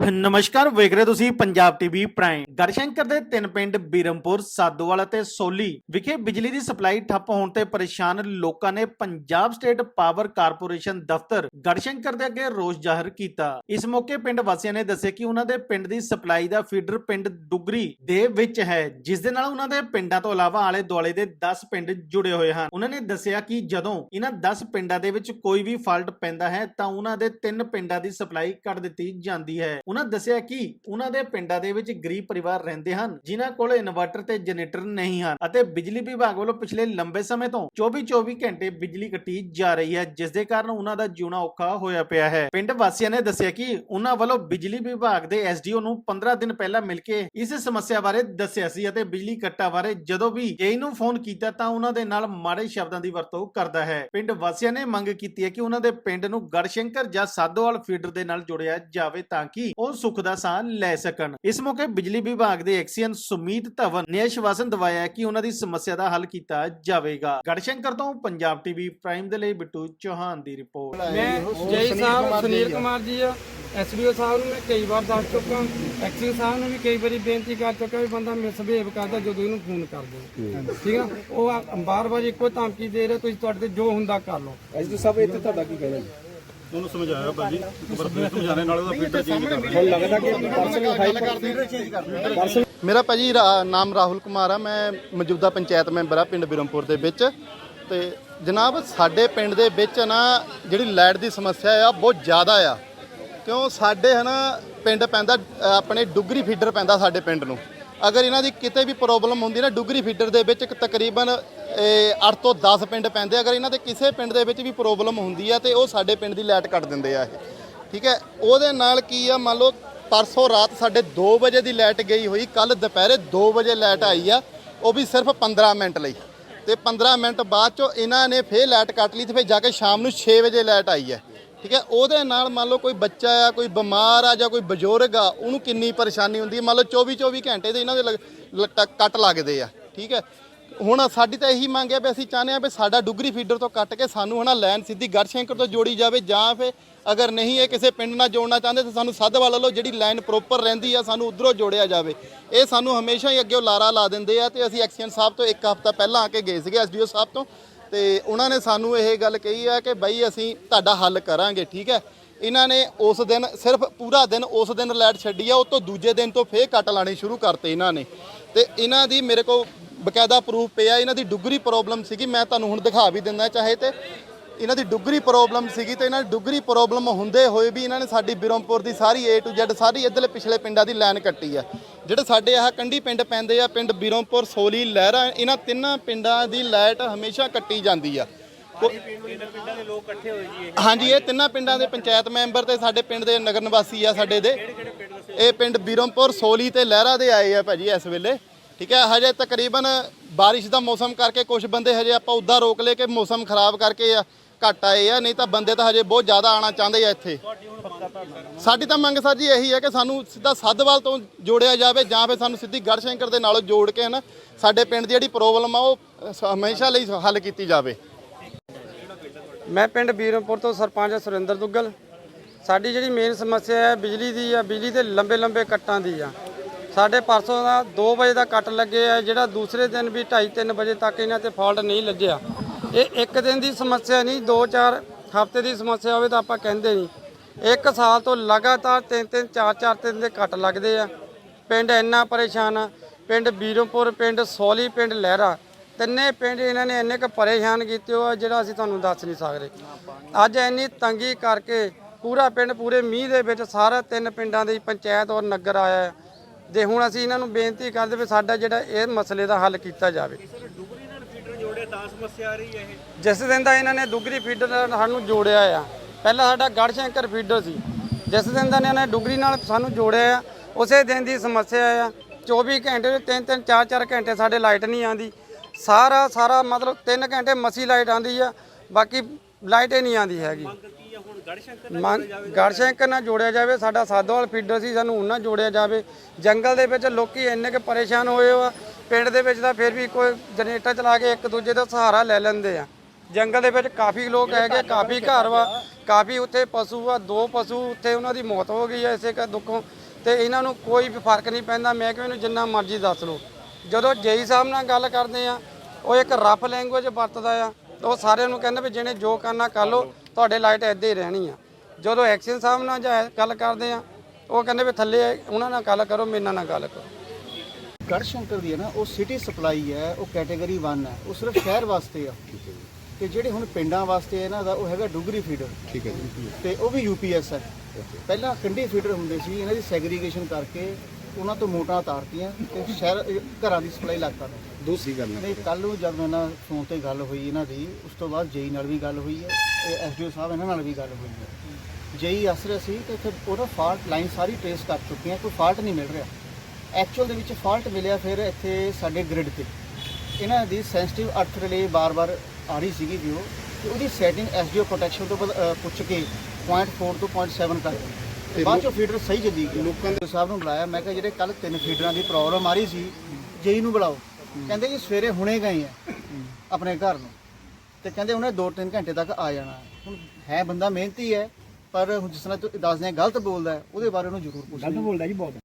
ਨਮਸਕਾਰ, ਵੇਖ ਰਹੇ ਤੁਸੀਂ ਪੰਜਾਬ ਟੀਵੀ ਪ੍ਰਾਈਮ। ਗੜਸ਼ੰਕਰ ਦੇ ਤਿੰਨ ਪਿੰਡ ਬੀਰਮਪੁਰ, ਸਾਦੋਵਾਲ ਅਤੇ ਸੋਲੀ ਵਿਖੇ ਬਿਜਲੀ ਦੀ ਸਪਲਾਈ ਠੱਪ ਹੋਣ ਤੇ ਪਰੇਸ਼ਾਨ ਲੋਕਾਂ ਨੇ ਪੰਜਾਬ ਸਟੇਟ ਪਾਵਰ ਕਾਰਪੋਰੇਸ਼ਨ ਦਫ਼ਤਰ ਗੜਸ਼ੰਕਰ ਦੇ ਅੱਗੇ ਰੋਸ ਜ਼ਾਹਰ ਕੀਤਾ। ਇਸ ਮੌਕੇ ਪਿੰਡ ਵਾਸੀਆਂ ਨੇ ਦੱਸਿਆ ਕਿ ਉਹਨਾਂ ਦੇ ਪਿੰਡ ਦੀ ਸਪਲਾਈ ਦਾ ਫੀਡਰ ਪਿੰਡ ਦੁਗਰੀ ਦੇ ਵਿੱਚ ਹੈ, ਜਿਸ ਦੇ ਨਾਲ ਉਹਨਾਂ ਦੇ ਪਿੰਡਾਂ ਤੋਂ ਇਲਾਵਾ ਆਲੇ ਦੁਆਲੇ ਦੇ 10 ਪਿੰਡ ਜੁੜੇ ਹੋਏ ਹਨ। ਉਹਨਾਂ ਨੇ ਦੱਸਿਆ ਕਿ ਜਦੋਂ ਇਹਨਾਂ 10 ਪਿੰਡਾਂ ਦੇ ਵਿੱਚ ਕੋਈ ਵੀ ਫਾਲਟ ਪੈਂਦਾ ਹੈ, ਤਾਂ ਉਹਨਾਂ ਦੇ ਤਿੰਨ ਪਿੰਡਾਂ ਦੀ ਸਪਲਾਈ ਕੱਟ ਦਿੱਤੀ ਜਾਂਦੀ ਹੈ। ਉਹਨਾਂ ਦੱਸਿਆ ਕਿ ਉਹਨਾਂ ਦੇ ਪਿੰਡਾਂ ਦੇ ਵਿੱਚ ਗਰੀਬ ਪਰਿਵਾਰ ਰਹਿੰਦੇ ਹਨ, ਜਿਨ੍ਹਾਂ ਕੋਲ ਇਨਵਰਟਰ ਤੇ ਜਨਰੇਟਰ ਨਹੀਂ ਹਨ ਅਤੇ ਬਿਜਲੀ ਵਿਭਾਗ ਵੱਲੋਂ ਪਿਛਲੇ ਲੰਬੇ ਸਮੇਂ ਤੋਂ 24-24 ਘੰਟੇ ਬਿਜਲੀ ਕੱਟੀ ਜਾ ਰਹੀ ਹੈ, ਜਿਸ ਦੇ ਕਾਰਨ ਉਹਨਾਂ ਦਾ ਜਿਉਣਾ ਔਖਾ ਹੋਇਆ ਪਿਆ ਹੈ। ਪਿੰਡ ਵਾਸੀਆਂ ਨੇ ਦੱਸਿਆ ਕਿ ਉਹਨਾਂ ਵੱਲੋਂ ਬਿਜਲੀ ਵਿਭਾਗ ਦੇ ਐਸਡੀਓ ਨੂੰ 15 ਦਿਨ ਪਹਿਲਾਂ ਮਿਲ ਕੇ ਇਸ ਸਮੱਸਿਆ ਬਾਰੇ ਦੱਸਿਆ ਸੀ ਅਤੇ ਬਿਜਲੀ ਕੱਟਾਂ ਬਾਰੇ ਜਦੋਂ ਵੀ ਏ ਨੂੰ ਫੋਨ ਕੀਤਾ ਤਾਂ ਉਹਨਾਂ ਦੇ ਨਾਲ ਮਾੜੇ ਸ਼ਬਦਾਂ ਦੀ ਵਰਤੋਂ ਕਰਦਾ ਹੈ। ਪਿੰਡ ਵਾਸੀਆਂ ਨੇ ਮੰਗ ਕੀਤੀ ਹੈ ਕਿ ਉਹਨਾਂ ਦੇ ਪਿੰਡ ਨੂੰ ਗੜਸ਼ੰਕਰ ਜਾਂ ਸਾਦੋਵਾਲ ਫੀਡਰ ਦੇ ਨਾਲ ਜੋੜਿਆ ਜਾਵੇ ਤਾਂ ਕਿ ਉਹ ਸੁੱਖ ਦਾ ਸਾਹ ਲੈ ਸਕਣ। ਇਸ ਮੌਕੇ ਬਿਜਲੀ ਵਿਭਾਗ ਦੇ ਐਕਸੀਅਨ ਸੁਮੀਤ ਧਵਨ ਨੇ ਆਸ਼ਵਾਸਨ ਦਿਵਾਇਆ ਹੈ ਕਿ ਉਹਨਾਂ ਦੀ ਸਮੱਸਿਆ ਦਾ ਹੱਲ ਕੀਤਾ ਜਾਵੇਗਾ। ਗੜਸ਼ੰਕਰ ਤੋਂ ਪੰਜਾਬ ਟੀਵੀ ਪ੍ਰਾਈਮ ਦੇ ਲਈ ਬਿੱਟੂ ਚੌਹਾਨ ਦੀ ਰਿਪੋਰਟ। ਮੈਂ ਜੈ ਸਾਹਿਬ ਸੁਨੀਲ ਕੁਮਾਰ ਜੀ ਆ। ਐਸਡੀਓ ਸਾਹਿਬ ਨੂੰ ਮੈਂ ਕਈ ਵਾਰ ਦੱਸ ਚੁੱਕਾ ਐਕਸੀਅਨ ਸਾਹਿਬ ਨੂੰ ਵੀ ਕਈ ਵਾਰੀ ਬੇਨਤੀ ਕਰ ਚੁੱਕਾ ਵੀ ਬੰਦਾ ਮਿਸਬਿਹੇਵ ਕਰਦਾ ਜਦੋਂ ਇਹਨੂੰ ਫੋਨ ਕਰਦੇ ਠੀਕ ਆ? ਉਹ ਬਾਰ-ਬਾਰ ਇੱਕੋ ਧਮਕੀ ਦੇ ਰਿਹਾ ਤੁਸੀਂ ਤੁਹਾਡੇ ਤੇ ਜੋ ਹੁੰਦਾ ਕਰ ਲਓ। ਐਸਡੀ ਸਾਹਿਬ ਇੱਥੇ ਤੁਹਾਡਾ ਕੀ ਕਹਿਣਾ ਜੀ? ਉਹਨੂੰ ਸਮਝਾਇਆ ਭਾਜੀ ਪਰ ਫਿਰ ਸਮਝਾਣੇ ਨਾਲ ਉਹਦਾ ਫੀਡਰ ਚੇਂਜ ਕਰ ਲੱਗਦਾ ਕਿ ਪਰਸਨਲ ਹਾਈ ਪਰਸਨਲ ਮੇਰਾ ਭਾਜੀ ਰਾ- ਨਾਮ ਰਾਹੁਲ ਕੁਮਾਰ ਆ ਮੈਂ ਮੌਜੂਦਾ ਪੰਚਾਇਤ ਮੈਂਬਰ ਆ ਪਿੰਡ ਬਿਰਮਪੁਰ ਦੇ ਵਿੱਚ। ਤੇ ਜਨਾਬ ਸਾਡੇ ਪਿੰਡ ਦੇ ਵਿੱਚ ਨਾ ਜਿਹੜੀ ਲਾਈਟ ਦੀ ਸਮੱਸਿਆ ਆ ਬਹੁਤ ਜ਼ਿਆਦਾ ਆ। ਕਿਉਂ ਸਾਡੇ ਹਨਾ ਪਿੰਡ ਪੈਂਦਾ ਅ, ਆਪਣੇ ਡੁਗਰੀ ਫੀਡਰ ਪੈਂਦਾ ਸਾਡੇ ਪਿੰਡ ਨੂੰ। ਅਗਰ ਇਹਨਾਂ ਦੀ ਕਿਤੇ ਵੀ ਪ੍ਰੋਬਲਮ ਹੁੰਦੀ ਨਾ, ਡੁਗਰੀ ਫੀਡਰ ਦੇ ਵਿੱਚ ਤਕਰੀਬਨ 8 ਤੋਂ 10 ਪਿੰਡ ਪੈਂਦੇ ਅਗਰ ਇਹਨਾਂ ਦੇ ਕਿਸੇ ਪਿੰਡ ਦੇ ਵਿੱਚ ਵੀ ਪ੍ਰੋਬਲਮ ਹੁੰਦੀ ਆ, ਤੇ ਉਹ ਸਾਡੇ ਪਿੰਡ ਦੀ ਲਾਈਟ ਕੱਟ ਦਿੰਦੇ ਆ ਇਹ। ਠੀਕ ਹੈ? ਉਹਦੇ ਨਾਲ ਕੀ ਆ, ਮੰਨ ਲਓ ਪਰਸੋਂ ਰਾਤ ਸਾਡੇ 2 ਵਜੇ ਦੀ ਲਾਈਟ ਗਈ ਹੋਈ ਕੱਲ ਦੁਪਹਿਰੇ 2 ਵਜੇ ਲਾਈਟ ਆਈ ਆ, ਉਹ ਵੀ ਸਿਰਫ 15 ਮਿੰਟ ਲਈ। ਤੇ 15 ਮਿੰਟ ਬਾਅਦ ਚੋਂ ਇਹਨਾਂ ਨੇ ਫੇਰ ਲਾਈਟ ਕੱਟ ਲਈ ਤੇ ਫਿਰ ਜਾ ਕੇ ਸ਼ਾਮ ਨੂੰ 6 ਵਜੇ ਲਾਈਟ ਆਈ ਹੈ ਠੀਕ ਹੈ? ਉਹਦੇ ਨਾਲ ਮੰਨ ਲਓ ਕੋਈ ਬੱਚਾ ਆ, ਕੋਈ ਬਿਮਾਰ ਆ ਜਾਂ ਕੋਈ ਬਜ਼ੁਰਗ ਆ, ਉਹਨੂੰ ਕਿੰਨੀ ਪਰੇਸ਼ਾਨੀ ਹੁੰਦੀ ਹੈ? ਮੰਨ ਲਓ 24 24 ਘੰਟੇ ਤੇ ਇਹਨਾਂ ਦੇ ਲਗ- ਲ- ਕੱਟ ਲੱਗਦੇ ਆ, ਠੀਕ ਹੈ? ਹੁਣ ਸਾਡੀ ਤਾਂ ਇਹੀ ਮੰਗ ਹੈ ਵੀ ਅਸੀਂ ਚਾਹੁੰਦੇ ਹਾਂ ਵੀ ਸਾਡਾ ਡੁਗਰੀ ਫੀਡਰ ਤੋਂ ਕੱਟ ਕੇ ਸਾਨੂੰ ਹਨਾ ਲਾਈਨ ਸਿੱਧੀ ਗੜਸ਼ੰਕਰ ਤੋਂ ਜੋੜੀ ਜਾਵੇ ਜਾਂ ਫਿਰ ਅਗਰ ਨਹੀਂ ਇਹ ਕਿਸੇ ਪਿੰਡ ਨਾਲ ਜੋੜਨਾ ਚਾਹੁੰਦੇ ਤਾਂ ਸਾਨੂੰ ਸੱਧ ਵੱਲੋਂ ਜਿਹੜੀ ਲਾਈਨ ਪ੍ਰੋਪਰ ਰਹਿੰਦੀ ਆ, ਸਾਨੂੰ ਉਧਰੋਂ ਜੋੜਿਆ ਜਾਵੇ। ਇਹ ਸਾਨੂੰ ਹਮੇਸ਼ਾ ਹੀ ਅੱਗੇ ਲਾਰਾ ਲਾ ਦਿੰਦੇ ਆ ਤੇ ਅਸੀਂ ਐਕਸੀਅਨ ਸਾਹਿਬ ਤੋਂ ਇੱਕ ਹਫ਼ਤਾ ਪਹਿਲਾਂ ਆ ਕੇ ਗਏ ਸੀਗੇ ਐਸਡੀਓ ਸਾਹਿਬ ਤੋਂ। ਤੇ ਉਹਨਾਂ ਨੇ ਸਾਨੂੰ ਇਹ ਗੱਲ ਕਹੀ ਆ ਕਿ ਬਈ ਅਸੀਂ ਤੁਹਾਡਾ ਹੱਲ ਕਰਾਂਗੇ, ਠੀਕ ਹੈ? ਇਹਨਾਂ ਨੇ ਉਸ ਦਿਨ ਸਿਰਫ ਪੂਰਾ ਦਿਨ ਉਸ ਦਿਨ ਲਾਈਟ ਛੱਡੀ ਆ, ਉਹ ਤੋਂ ਦੂਜੇ ਦਿਨ ਤੋਂ ਫੇਰ ਕੱਟ ਲਾਣੇ ਸ਼ੁਰੂ ਕਰਤੇ ਇਹਨਾਂ ਨੇ। ਤੇ ਇਹਨਾਂ ਦੀ ਮੇਰੇ ਕੋਲ ਬਕਾਇਦਾ ਪ੍ਰੂਫ ਪਿਆ, ਇਹਨਾਂ ਦੀ ਡੁੱਗਰੀ ਪ੍ਰੋਬਲਮ ਸੀਗੀ, ਮੈਂ ਤੁਹਾਨੂੰ ਹੁਣ ਦਿਖਾ ਵੀ ਦਿੰਦਾ ਚਾਹੇ ਤੇ ਇਹਨਾਂ ਦੀ ਡੁੱਗਰੀ ਪ੍ਰੋਬਲਮ ਸੀਗੀ ਤੇ ਇਹਨਾਂ ਦੀ ਡੁਗਰੀ ਪ੍ਰੋਬਲਮ ਹੁੰਦੇ ਹੋਏ ਵੀ ਇਹਨਾਂ ਨੇ ਸਾਡੀ ਬਿਰਮਪੁਰ ਦੀ ਸਾਰੀ A to Z, ਸਾਰੀ ਇੱਧਰਲੇ ਪਿਛਲੇ ਪਿੰਡਾਂ ਦੀ ਲਾਈਨ ਕੱਟੀ ਆ। ਜਿਹੜੇ ਸਾਡੇ ਆਹ ਕੰਢੀ ਪਿੰਡ ਪੈਂਦੇ ਆ ਪਿੰਡ ਬਿਰਮਪੁਰ ਸੋਲੀ ਲਹਿਰਾ ਇਹਨਾਂ ਤਿੰਨਾਂ ਪਿੰਡਾਂ ਦੀ ਲਾਈਟ ਹਮੇਸ਼ਾ ਕੱਟੀ ਜਾਂਦੀ ਆ। ਹਾਂਜੀ ਇਹ ਤਿੰਨਾਂ ਪਿੰਡਾਂ ਦੇ ਪੰਚਾਇਤ ਮੈਂਬਰ ਤੇ ਸਾਡੇ ਪਿੰਡ ਦੇ ਨਗਰ ਨਿਵਾਸੀ ਆ ਸਾਡੇ ਦੇ। ਇਹ ਪਿੰਡ ਬਿਰਮਪੁਰ ਸੋਲੀ ਤੇ ਲਹਿਰਾ ਦੇ ਆਏ ਆ ਭਾਜੀ ਇਸ ਵੇਲੇ। ਠੀਕ ਹੈ ਹਜੇ ਤਕਰੀਬਨ ਬਾਰਿਸ਼ ਦਾ ਮੌਸਮ ਕਰਕੇ ਕੁਝ ਬੰਦੇ ਹਜੇ ਆਪਾਂ ਉਦਾਂ ਰੋਕ ਲਏ ਕਿ ਮੌਸਮ ਖਰਾਬ ਕਰਕੇ ਆ। ਘੱਟ ਆਏ ਆ, ਨਹੀਂ ਤਾਂ ਬੰਦੇ ਤਾਂ ਹਜੇ ਬਹੁਤ ਜ਼ਿਆਦਾ ਆਣਾ ਚਾਹੁੰਦੇ ਆ ਇੱਥੇ। ਸਾਡੀ ਤਾਂ ਮੰਗ ਸਰ ਜੀ ਇਹੀ ਹੈ ਕਿ ਸਾਨੂੰ ਸਿੱਧਾ ਸੱਧਵਾਲ ਤੋਂ ਜੋੜਿਆ ਜਾਵੇ, ਜਾਂ ਫਿਰ ਸਾਨੂੰ ਸਿੱਧੀ ਗੜਸ਼ੰਕਰ ਦੇ ਨਾਲੋਂ ਜੋੜ ਕੇ ਹਨਾ ਸਾਡੇ ਪਿੰਡ ਦੀ ਜਿਹੜੀ ਪ੍ਰੋਬਲਮ ਆ, ਉਹ ਹਮੇਸ਼ਾ ਲਈ ਹੱਲ ਕੀਤੀ ਜਾਵੇ। ਮੈਂ ਪਿੰਡ ਬੀਰਮਪੁਰ ਤੋਂ ਸਰਪੰਚ ਸੁਰਿੰਦਰ ਦੁੱਗਲ। ਸਾਡੀ ਜਿਹੜੀ ਮੇਨ ਸਮੱਸਿਆ ਹੈ, ਬਿਜਲੀ ਦੀ ਆ, ਬਿਜਲੀ ਦੇ ਲੰਬੇ ਲੰਬੇ ਕੱਟਾਂ ਦੀ ਆ। ਸਾਡੇ ਪਰਸੋਂ ਦਾ 2 ਵਜੇ ਦਾ ਕੱਟ ਲੱਗੇ ਆ, ਜਿਹੜਾ ਦੂਸਰੇ ਦਿਨ ਵੀ 2:30 3 ਵਜੇ ਤੱਕ ਇਹਨਾਂ ਤੇ ਫਾਲਟ ਨਹੀਂ ਲੱਗਿਆ। ਇਹ ਇੱਕ ਦਿਨ ਦੀ ਸਮੱਸਿਆ ਨਹੀਂ 2-4 ਹਫ਼ਤੇ ਦੀ ਸਮੱਸਿਆ ਹੋਵੇ ਤਾਂ ਆਪਾਂ ਕਹਿੰਦੇ ਨਹੀਂ। ਇੱਕ ਸਾਲ ਤੋਂ ਲਗਾਤਾਰ 3-3 4-4 ਦਿਨ ਦੇ ਕੱਟ ਲੱਗਦੇ ਆ। ਪਿੰਡ ਇੰਨਾ ਪਰੇਸ਼ਾਨ ਆ। ਪਿੰਡ ਬੀਰਮਪੁਰ, ਪਿੰਡ ਸੋਲੀ, ਪਿੰਡ ਲਹਿਰਾ। ਤਿੰਨੇ ਪਿੰਡ ਇਹਨਾਂ ਨੇ ਇੰਨੇ ਕੁ ਪਰੇਸ਼ਾਨ ਕੀਤੇ ਹੋ ਆ ਜਿਹੜਾ ਅਸੀਂ ਤੁਹਾਨੂੰ ਦੱਸ ਨਹੀਂ ਸਕਦੇ। ਅੱਜ ਇੰਨੀ ਤੰਗੀ ਕਰਕੇ ਪੂਰਾ ਪਿੰਡ ਪੂਰੇ ਮੀਂਹ ਦੇ ਵਿੱਚ ਸਾਰਾ ਤਿੰਨ ਪਿੰਡਾਂ ਦੀ ਪੰਚਾਇਤ ਔਰ ਨਗਰ ਆਇਆ। ਜੇ ਹੁਣ ਅਸੀਂ ਇਹਨਾਂ ਨੂੰ ਬੇਨਤੀ ਕਰਦੇ ਵੀ ਸਾਡਾ ਜਿਹੜਾ ਇਹ ਮਸਲੇ ਦਾ ਹੱਲ ਕੀਤਾ ਜਾਵੇ। ਸਮੱਸਿਆ ਜਿਸ ਦਿਨ ਦਾ ਇਹਨਾਂ ਨੇ ਦੁਗਰੀ ਫੀਡਰ ਨਾਲ ਸਾਨੂੰ ਜੋੜਿਆ ਆ। ਪਹਿਲਾਂ ਸਾਡਾ ਗੜਸ਼ੰਕਰ ਫੀਡਰ ਸੀ। ਜਿਸ ਦਿਨ ਦਾ ਇਹਨਾਂ ਨੇ ਡੁਗਰੀ ਨਾਲ ਸਾਨੂੰ ਜੋੜਿਆ ਆ, ਉਸੇ ਦਿਨ ਦੀ ਸਮੱਸਿਆ ਆ। 24 ਘੰਟੇ, ਤਿੰਨ ਤਿੰਨ, ਚਾਰ ਚਾਰ ਘੰਟੇ ਸਾਡੇ ਲਾਈਟ ਨਹੀਂ ਆਂਦੀ ਸਾਰਾ ਸਾਰਾ ਮਤਲਬ 3 ਘੰਟੇ ਮਸੀ ਲਾਈਟ ਆਂਦੀ ਆ, ਬਾਕੀ ਲਾਈਟ ਹੀ ਨਹੀਂ ਆਂਦੀ ਹੈਗੀ। ਮੰਗ ਗੜਸ਼ੰਕਰ ਨਾਲ ਜੋੜਿਆ ਜਾਵੇ ਸਾਡਾ ਸਾਦੋਵਾਲ ਫੀਡਰ ਸੀ ਸਾਨੂੰ ਉਹਨਾਂ ਜੋੜਿਆ ਜਾਵੇ। ਜੰਗਲ ਦੇ ਵਿੱਚ ਲੋਕੀ ਇੰਨੇ ਕੁ ਪਰੇਸ਼ਾਨ ਹੋਏ ਆ ਪਿੰਡ ਦੇ ਵਿੱਚ ਤਾਂ ਫਿਰ ਵੀ ਕੋਈ ਜਨਰੇਟਰ ਚਲਾ ਕੇ ਇੱਕ ਦੂਜੇ ਦਾ ਸਹਾਰਾ ਲੈ ਲੈਂਦੇ ਆ। ਜੰਗਲ ਦੇ ਵਿੱਚ ਕਾਫੀ ਲੋਕ ਹੈਗੇ ਕਾਫੀ ਘਰ ਵਾ ਕਾਫੀ ਉੱਥੇ ਪਸ਼ੂ ਆ ਦੋ ਪਸ਼ੂ ਉੱਥੇ ਉਹਨਾਂ ਦੀ ਮੌਤ ਹੋ ਗਈ ਹੈ ਇਸੇ ਕ ਦੁੱਖੋਂ। ਤੇ ਇਹਨਾਂ ਨੂੰ ਕੋਈ ਵੀ ਫ਼ਰਕ ਨਹੀਂ ਪੈਂਦਾ ਮੈਂ ਕਿਹਾ ਇਹਨੂੰ ਜਿੰਨਾ ਮਰਜ਼ੀ ਦੱਸ ਲਓ। ਜਦੋਂ ਜੇਈ ਸਾਹਿਬ ਨਾਲ ਗੱਲ ਕਰਦੇ ਆ ਉਹ ਇੱਕ ਰਫ ਲੈਂਗੁਏਜ ਵਰਤਦਾ ਆ ਉਹ ਸਾਰਿਆਂ ਨੂੰ ਕਹਿੰਦੇ ਵੀ ਜਿਹਨੇ ਜੋ ਕਰਨਾ ਕਰ ਲਓ। ਤੁਹਾਡੇ ਲਾਈਟ ਇੱਦਾਂ ਹੀ ਰਹਿਣੀ ਆ। ਜਦੋਂ ਐਕਸ਼ਨ ਸਾਹਿਬ ਨਾਲ ਜਾ- ਗੱਲ ਕਰਦੇ ਆ ਉਹ ਕਹਿੰਦੇ ਵੀ ਥੱਲੇ ਉਹਨਾਂ ਨਾਲ ਗੱਲ ਕਰੋ ਮੇਰੇ ਨਾਲ ਨਾ ਗੱਲ ਕਰੋ। ਗੜਸ਼ੰਕਰ ਦੀ ਹੈ ਨਾ ਉਹ ਸਿਟੀ ਸਪਲਾਈ ਹੈ ਉਹ ਕੈਟਾਗਰੀ 1 ਹੈ ਉਹ ਸਿਰਫ ਸ਼ਹਿਰ ਵਾਸਤੇ ਆ। ਤੇ ਜਿਹੜੇ ਹੁਣ ਪਿੰਡਾਂ ਵਾਸਤੇ ਇਹਨਾਂ ਦਾ ਉਹ ਹੈਗਾ ਡੁਗਰੀ ਫੀਡਰ ਠੀਕ ਹੈ ਜੀ। ਤੇ ਉਹ ਵੀ ਯੂਪੀਐਸ ਹੈ। ਪਹਿਲਾਂ ਕੰਢੀ ਫੀਡਰ ਹੁੰਦੇ ਸੀ ਇਹਨਾਂ ਦੀ ਸੈਗਰੀਗੇਸ਼ਨ ਕਰਕੇ ਉਹਨਾਂ ਤੋਂ ਮੋਟਰਾਂ ਤਾਰਤੀਆਂ ਤੇ ਸ਼ਹਿਰ ਘਰਾਂ ਦੀ ਸਪਲਾਈ ਲੱਗਦਾ ਦੂਸਰੀ ਗੱਲ ਨਹੀਂ ਕੱਲ ਨੂੰ ਜਦ ਮੇਰੇ ਨਾਲ ਫੋਨ ਤੇ ਗੱਲ ਹੋਈ ਇਹਨਾਂ ਦੀ ਉਸ ਤੋਂ ਬਾਅਦ ਜੇਈ ਨਾਲ ਵੀ ਗੱਲ ਹੋਈ ਹੈ ਐਸਡੀਓ ਸਾਹਿਬ ਇਹਨਾਂ ਨਾਲ ਵੀ ਗੱਲ ਹੋਈ ਹੈ। ਜੇਈ ਅਸਰ ਸੀ ਕਿ ਇੱਥੇ ਉਹਦਾ ਫਾਲਟ ਲਾਈਨ ਸਾਰੀ ਟ੍ਰੇਸ ਕਰ ਚੁੱਕੇ ਆ ਕੋਈ ਫਾਲਟ ਨਹੀਂ ਮਿਲ ਰਿਹਾ। ਐਕਚੁਅਲ ਦੇ ਵਿੱਚ ਫਾਲਟ ਮਿਲਿਆ ਫਿਰ ਇੱਥੇ ਸਾਡੇ ਗ੍ਰਿਡ ਤੇ। ਇਹਨਾਂ ਦੀ ਸੈਂਸਿਟਿਵ ਅਰਥ ਰਿਲੇ ਬਾਰ-ਬਾਰ ਆ ਰਹੀ ਸੀਗੀ ਵੀ ਉਹ ਤੇ ਉਹਦੀ ਸੈਟਿੰਗ ਐਸਡੀਓ ਪ੍ਰੋਟੈਕਸ਼ਨ ਤੋਂ ਪੁੱਛ ਕੇ 0.4 ਤੋਂ 0.7 ਕਰ ਤੇ ਬਾਅਦ ਚੋਂ ਫੀਡਰ ਸਹੀ ਚੱਲੀ ਗਿਆ ਲੋਕਾਂ ਦੇ ਸਾਹਿਬ ਨੂੰ ਬੁਲਾਇਆ, ਮੈਂ ਕਿਹਾ, ਜਿਹੜੇ ਕੱਲ ਤਿੰਨ ਫੀਡਰਾਂ ਦੀ ਪ੍ਰੋਬਲਮ ਆ ਰਹੀ ਸੀ, ਜੇਈ ਨੂੰ ਬੁਲਾਓ। ਕਹਿੰਦੇ ਜੀ ਸਵੇਰੇ ਹੁਣੇ ਗਏ ਆ ਆਪਣੇ ਘਰ ਨੂੰ। ਤੇ ਕਹਿੰਦੇ, ਉਹਨੇ 2-3 ਘੰਟੇ ਤੱਕ ਆ ਜਾਣਾ ਹੁਣ ਹੈ ਬੰਦਾ ਮਿਹਨਤੀ ਹੈ, ਪਰ ਹੁਣ ਜਿਸ ਤਰ੍ਹਾਂ ਦੱਸਦੇ ਆ, ਗਲਤ ਬੋਲਦਾ ਉਹਦੇ ਬਾਰੇ ਉਹਨੂੰ ਜ਼ਰੂਰ ਪੁੱਛਣਾ ਬੋਲਦਾ ਜੀ ਬਹੁਤ।